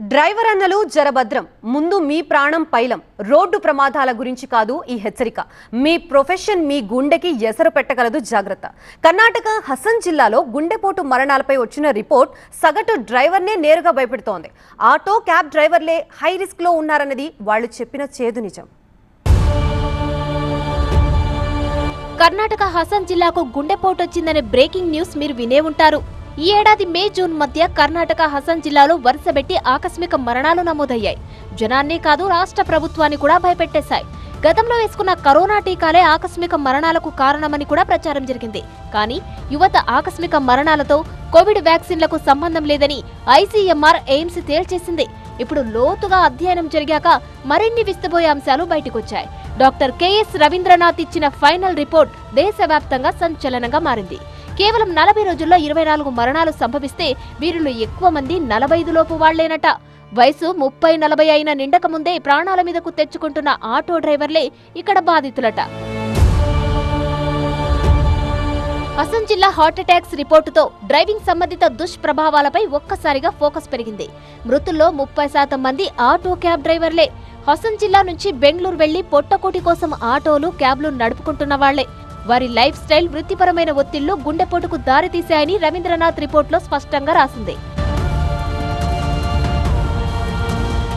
Driver అన్నలు జరభద్రం. ముందు మీ ప్రాణం పైలం. రోడ్డు ప్రమాదాల గురించి కాదు ఈ హెచ్చరిక. మీ ప్రొఫెషన్ మీ గుండెకి ఎసరు పెట్టగలదు జాగ్రత్త. కర్ణాటక హసన్ జిల్లాలో గుండెపోటు మరణాలపై వచ్చిన రిపోర్ట్ సగటు డ్రైవర్నే నేరుగా భయపెడుతోంది. ఆటో క్యాబ్ డ్రైవర్లే హై రిస్క్లో ఉన్నారన్నది వాళ్ళు చెప్పిన చేదు నిజం. కర్ణాటక హసన్ జిల్లాకు గుండెపోటు వచ్చిందనే బ్రేకింగ్ న్యూస్ మీరు వినే ఉంటారు. ఈ ఏడాది మే జూన్ మధ్య కర్ణాటక హసన్ జిల్లాలో వరుసబెట్టి ఆకస్మిక మరణాలు నమోదయ్యాయి. జనాన్ని కాదు రాష్ట్ర ప్రభుత్వాన్ని కూడా భయపెట్టేశాయి. గతంలో వేసుకున్న కరోనా టీకాలే ఆకస్మిక మరణాలకు కారణమని కూడా ప్రచారం జరిగింది. కానీ యువత ఆకస్మిక మరణాలతో కోవిడ్ వ్యాక్సిన్లకు సంబంధం లేదని ఐసీఎంఆర్ ఎయిమ్స్ తేల్చేసింది. ఇప్పుడు లోతుగా అధ్యయనం జరిగాక మరిన్ని విస్తబోయే అంశాలు బయటకొచ్చాయి. డాక్టర్ కెఎస్ రవీంద్రనాథ్ ఇచ్చిన ఫైనల్ రిపోర్ట్ దేశవ్యాప్తంగా సంచలనంగా మారింది. కేవలం నలభై రోజుల్లో ఇరవై నాలుగు మరణాలు సంభవిస్తే వీరిలో ఎక్కువ మంది నలభై ఐదు లోపు వాళ్ళేనట. వయసు ముప్పై నలభై అయిన నిండక ముందే ప్రాణాల మీదకు తెచ్చుకుంటున్న ఆటో డ్రైవర్లే ఇక్కడ బాధితులట. అసం జిల్లా హార్ట్ అటాక్స్ రిపోర్టుతో డ్రైవింగ్ సంబంధిత దుష్ప్రభావాలపై ఒక్కసారిగా ఫోకస్ పెరిగింది. మృతుల్లో ముప్పై శాతం మంది ఆటో క్యాబ్ డ్రైవర్లే. హసన్ జిల్లా నుంచి బెంగళూరు వెళ్ళి పొట్టకోటి కోసం ఆటోలు క్యాబ్లు నడుపుకుంటున్న వాళ్ళే. వారి లైఫ్ స్టైల్ వృత్తిపరమైన ఒత్తిళ్ళు గుండెపోటుకు దారితీశాయని రవీంద్రనాథ్ రిపోర్టులో స్పష్టంగా రాసింది.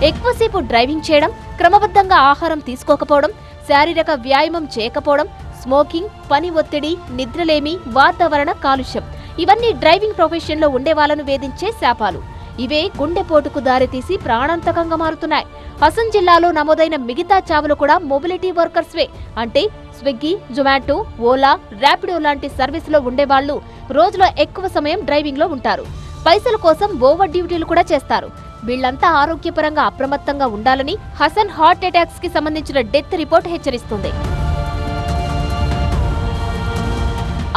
ఎక్కువసేపు డ్రైవింగ్ చేయడం క్రమబద్ధంగా ఆహారం తీసుకోకపోవడం శారీరక వ్యాయామం చేయకపోవడం స్మోకింగ్ పని ఒత్తిడి నిద్రలేమి వాతావరణ కాలుష్యం ఇవన్నీ డ్రైవింగ్ ప్రొఫెషన్లో ఉండే వాళ్ళను వేధించే శాపాలు. ఇవే గుండెపోటుకు దారితీసి ప్రాణాంతకంగా మారుతున్నాయి. హసన్ జిల్లాలో నమోదైన మిగతా చావులు కూడా మొబిలిటీ వర్కర్స్వే. అంటే స్విగ్గీ జొమాటో ఓలా ర్యాపిడో లాంటి సర్వీసులో ఉండేవాళ్ళు రోజులో ఎక్కువ సమయం డ్రైవింగ్లో ఉంటారు. పైసల కోసం ఓవర్ డ్యూటీలు కూడా చేస్తారు. వీళ్ళంతా ఆరోగ్యపరంగా అప్రమత్తంగా ఉండాలని హసన్ హార్ట్ అటాక్స్కి సంబంధించిన డెత్ రిపోర్ట్ హెచ్చరిస్తుంది.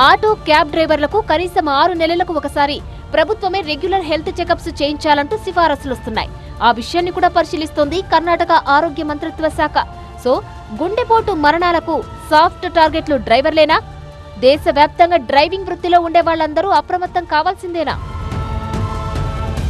ఆటో క్యాబ్ డ్రైవర్లకు కనీసం ఆరు నెలలకు ఒకసారి ప్రభుత్వమే రెగ్యులర్ హెల్త్ చెకప్స్ చేయించాలంటూ సిఫారసులు వస్తున్నాయి ఆ విషయాన్ని కూడా పరిశీలిస్తోంది కర్ణాటక ఆరోగ్య మంత్రిత్వ శాఖ. సో గుండెపోటు మరణాలకు సాఫ్ట్ టార్గెట్లు డ్రైవర్లేనా? దేశవ్యాప్తంగా డ్రైవింగ్ వృత్తిలో ఉండే వాళ్ళందరూ అప్రమత్తం కావాల్సిందేనా?